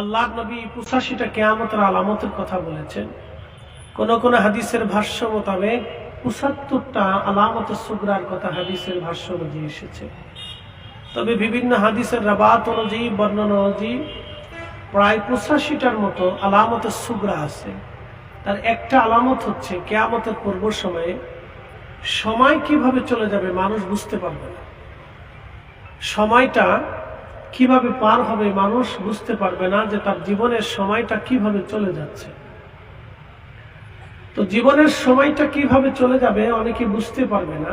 আল্লাহ নবী পঁচাশিটা কেয়ামতের আলামতের কথা বলেছেন। কোন কোন হাদিসের ভাষ্য মোতাবেক পঁচাত্তরটা আলামত সুগ্রার কথা হাদিসের ভাষ্য অনুযায়ী এসেছে। তবে বিভিন্ন হাদিসের রাবাত অনুযায়ী, বর্ণনা অনুযায়ী প্রায় পঁচাশিটার মতো আলামতের সুগ্রা আছে। তার একটা আলামত হচ্ছে কেয়ামতের পূর্ব সময়ে সময় কীভাবে চলে যাবে মানুষ বুঝতে পারবে না। সময়টা কীভাবে পার হবে মানুষ বুঝতে পারবে না যে তার জীবনের সময়টা কীভাবে চলে যাচ্ছে। তো জীবনের সময়টা কীভাবে চলে যাবে অনেকে বুঝতে পারবে না।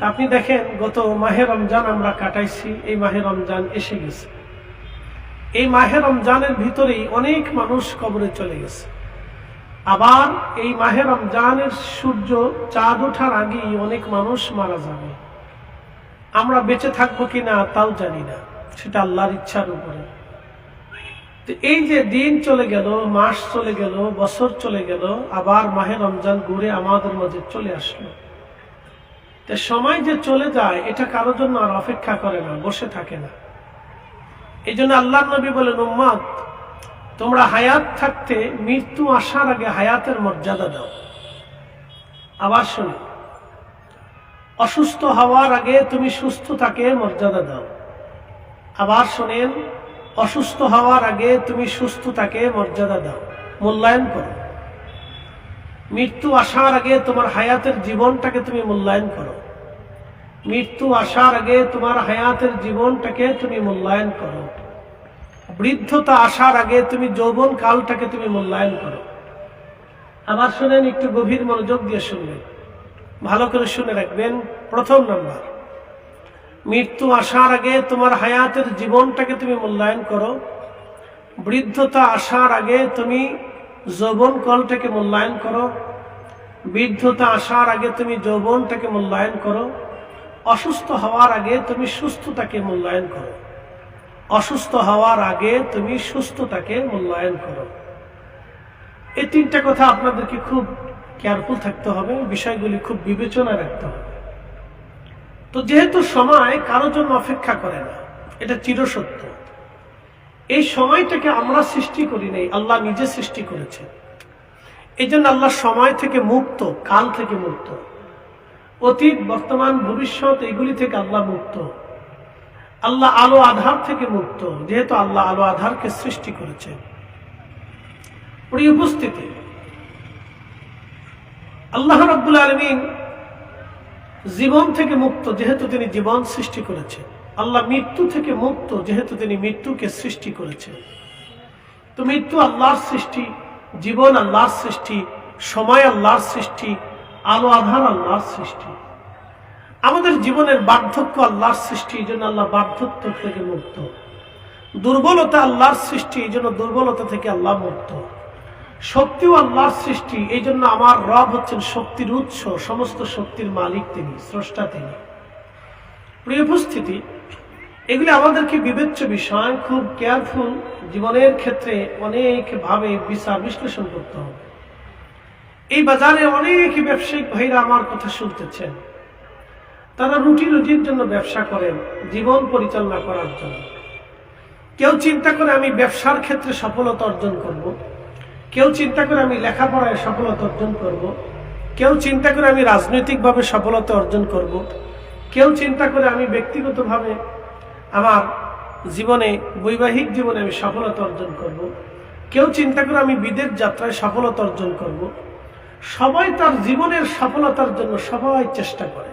আপনি দেখেন, গত মাহে রমজান আমরা কাটাইছি, এই মাহে রমজান এসে গেছে। এই মাহে রমজানের ভিতরেই অনেক মানুষ কবরে চলে গেছে। আবার এই মাহে রমজানের সূর্য চাঁদ ওঠার আগেই অনেক মানুষ মারা যাবে। আমরা বেঁচে থাকব কিনা তাও জানি না। সেটা আল্লাহর ইচ্ছার উপরে। এই যে দিন চলে গেল, মাস চলে গেল, বছর চলে গেল, আবার মাহে রমজান ঘুরে আমাদের মাঝে চলে আসলো। সময় যে চলে যায়, এটা কারোর জন্য আর অপেক্ষা করে না, বসে থাকে না। এই জন্য আল্লাহ নবী বলেন, উম্মাদ, তোমরা হায়াত থাকতে মৃত্যু আসার আগে হায়াতের মর্যাদা দাও। আবার শোনো অসুস্থ হওয়ার আগে তুমি সুস্থ থাকে, মর্যাদা দাও। আবার শোনেন, অসুস্থ হওয়ার আগে তুমি সুস্থ থাকে মর্যাদা দাও, মূল্যায়ন করো। মৃত্যু আসার আগে তোমার হায়াতের জীবনটাকে তুমি মূল্যায়ন করো। মৃত্যু আসার আগে তোমার হায়াতের জীবনটাকে তুমি মূল্যায়ন করো। বৃদ্ধতা আসার আগে তুমি যৌবন কালটাকে তুমি মূল্যায়ন করো। আবার শুনেন, একটু গভীর মনোযোগ দিয়ে শুনবেন। ভালো করে শুনে রাখবেন। প্রথম নাম্বার। মৃত্যু আসার আগে তোমার হায়াতের জীবনটাকে তুমি মূল্যায়ন করো। বৃদ্ধতা আসার আগে তুমি যৌবন কলটাকে মূল্যায়ন করো। বৃদ্ধতা আসার আগে তুমি যৌবনটাকে মূল্যায়ন করো। অসুস্থ হওয়ার আগে তুমি সুস্থতাকে মূল্যায়ন করো। অসুস্থ হওয়ার আগে তুমি সুস্থতাকে মূল্যায়ন করো। এই তিনটা কথা আপনাদেরকে খুব কেয়ারফুল থাকতে হবে। বিষয়গুলি খুব বিবেচনা রাখতে হবে। তো যেহেতু সময় কারোর জন্য অপেক্ষা করে না, এটা চিরসত্য। এই সময়টাকে আমরা সৃষ্টি করি নাই, আল্লাহ নিজে সৃষ্টি করেছেন। এই জন্য আল্লাহ সময় থেকে মুক্ত, কাল থেকে মুক্ত। অতীত, বর্তমান, ভবিষ্যৎ, এগুলি থেকে আল্লাহ মুক্ত। আল্লাহ আলো আধার থেকে মুক্ত, যেহেতু আল্লাহ আলো আধারকে সৃষ্টি করেছেন। উপস্থিতি, আল্লাহ রব্বুল আলমিন জীবন থেকে মুক্ত যেহেতু তিনি জীবন সৃষ্টি করেছেন আল্লাহ মৃত্যু থেকে মুক্ত যেহেতু তিনি মৃত্যুকে সৃষ্টি করেছেন তো মৃত্যু আল্লাহর সৃষ্টি, জীবন আল্লাহর সৃষ্টি, সময় আল্লাহর সৃষ্টি, আলো আধার আল্লাহর সৃষ্টি। আমাদের জীবনের বার্ধক্য আল্লাহর সৃষ্টি, এই জন্য আল্লাহ বার্ধক্য থেকে মুক্ত। দুর্বলতা আল্লাহর সৃষ্টি, এই জন্য দুর্বলতা থেকে আল্লাহ মুক্ত। শক্তিও আল্লাহর সৃষ্টি এই জন্য আমার রব হচ্ছেন শক্তির উৎস, সমস্ত শক্তির মালিক তিনি, স্রষ্টা তিনি। প্রিয় উপস্থিতি, এগুলি আমাদেরকে বিবেচ্য বিষয়, খুব কেয়ারফুল জীবনের ক্ষেত্রে অনেকভাবে বিচার বিশ্লেষণ করতে হবে। এই বাজারে অনেক ব্যবসায়িক ভাইরা আমার কথা শুনতেছেন। তারা রুটি রুটির জন্য ব্যবসা করেন, জীবন পরিচালনা করার জন্য। কেউ চিন্তা করে আমি ব্যবসার ক্ষেত্রে সফলতা অর্জন করব। কেউ চিন্তা করে আমি লেখাপড়ায় সফলতা অর্জন করব। কেউ চিন্তা করে আমি রাজনৈতিকভাবে সফলতা অর্জন করব। কেউ চিন্তা করে আমি ব্যক্তিগতভাবে আমার জীবনে, বৈবাহিক জীবনে আমি সফলতা অর্জন করব। কেউ চিন্তা করে আমি বিদেশ যাত্রায় সফলতা অর্জন করব। সবাই তার জীবনের সফলতার জন্য সবাই চেষ্টা করে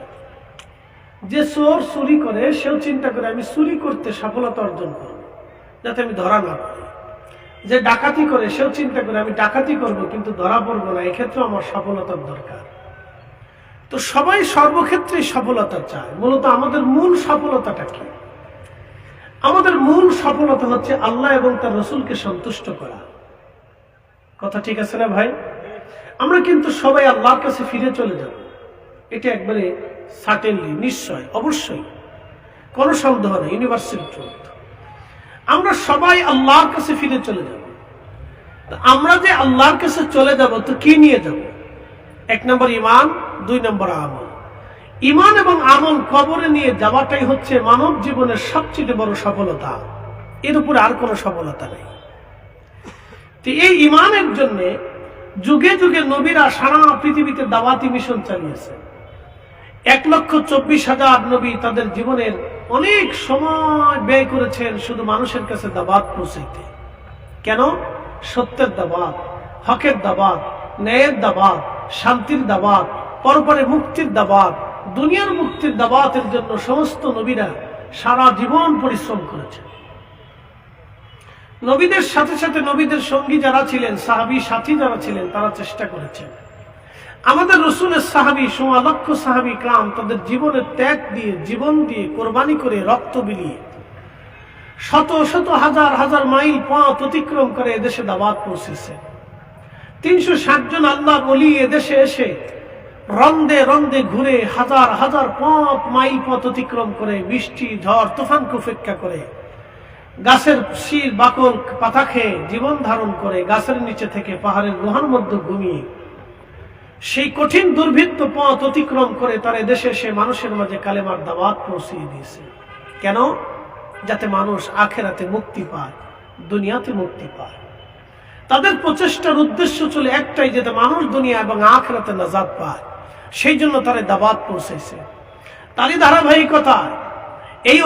যে চোর চুরি করে, সেও চিন্তা করে আমি চুরি করতে সফলতা অর্জন করব, যাতে আমি ধরা না পড়ি যে ডাকাতি করে, সেও চিন্তা করে, আমি ডাকাতি করব, কিন্তু ধরা পড়ব না। এক্ষেত্রে আমার সফলতার দরকার। তো সবাই সর্বক্ষেত্রেই সফলতা চায়। মূলত আমাদের মূল সফলতাটা কি? আমাদের মূল সফলতা হচ্ছে আল্লাহ এবং তার রসুলকে সন্তুষ্ট করা। কথা ঠিক আছে না ভাই? আমরা কিন্তু সবাই আল্লাহর কাছে ফিরে চলে যাব। এটা একবারে সার্টেনলি নিশ্চয়, অবশ্যই। কোনো সন্দেহ নেই ইউনিভার্সিটি ট্রুথ আমরা সবাই আল্লাহর কাছে ফিরে চলে যাব। আমরা যে আল্লাহর কাছে চলে যাব, তো কি নিয়ে যাব? এক নম্বর ইমান দুই নম্বর আমল। ইমান এবং আমল কবরে নিয়ে যাওয়াটাই হচ্ছে মানব জীবনের সবচেয়ে বড় সফলতা। এর উপরে আর কোনো সফলতা নেই। তো এই ইমানের জন্য যুগে যুগে নবীরা সারা পৃথিবীতে দাওয়াতি মিশন চালিয়েছে। এক লক্ষ চব্বিশ হাজার নবী তাদের জীবনের অনেক সময় ব্যয় করেছেন শুধু মানুষের কাছে দাবাত পৌঁছাইতে। কেন? সত্যের দাবাত, হকের দাবাত, ন্যায়ের দাবাত, শান্তির দাবাত, পরপরে মুক্তির দাবাত, দুনিয়ার মুক্তির দাবাতের জন্য সমস্ত নবীরা সারা জীবন পরিশ্রম করেছে নবীদের সাথে সাথে নবীদের সঙ্গী যারা ছিলেন, সাহাবি, সাথী যারা ছিলেন, তারা চেষ্টা করেছেন। আমাদের রসুলের সাহাবি, সোয়া লক্ষ সাহাবি কাম তাদের জীবনের ত্যাগ দিয়ে, জীবন দিয়ে কোরবানি করে রক্ত বিলিয়ে শত শত হাজার হাজার মাইল পথ অতিক্রম করে এদেশে দাবাত পৌঁছেছে। তিনশো ষাট জন আল্লাহ বলি এদেশে এসে রন্দে রন্দে ঘুরে হাজার হাজার পথ মাইল পথ অতিক্রম করে বৃষ্টি, ঝড় তুফানকে উপেক্ষা করে গাছের শির বাকল পাতা খেয়ে জীবন ধারণ করে গাছের নিচে থেকে পাহাড়ের গুহার মধ্যে ঘুমিয়ে সেই কঠিন দুর্ভিত্ত পথ অতিক্রম করে তার দেশে সে মানুষের মাঝে কালেমার দাওয়াত পৌঁছিয়ে দিয়েছে। কেন? যাতে মানুষ আখেরাতে মুক্তি পায়, দুনিয়াতে মুক্তি পায়। তাদের প্রচেষ্টার উদ্দেশ্য চলে একটাই যাতে মানুষ, দুনিয়া এবং আখেরাতে নাজাদ পায়। সেই জন্য তারা দাবাত পৌঁছেছে। তারই ধারাবাহিকতা এই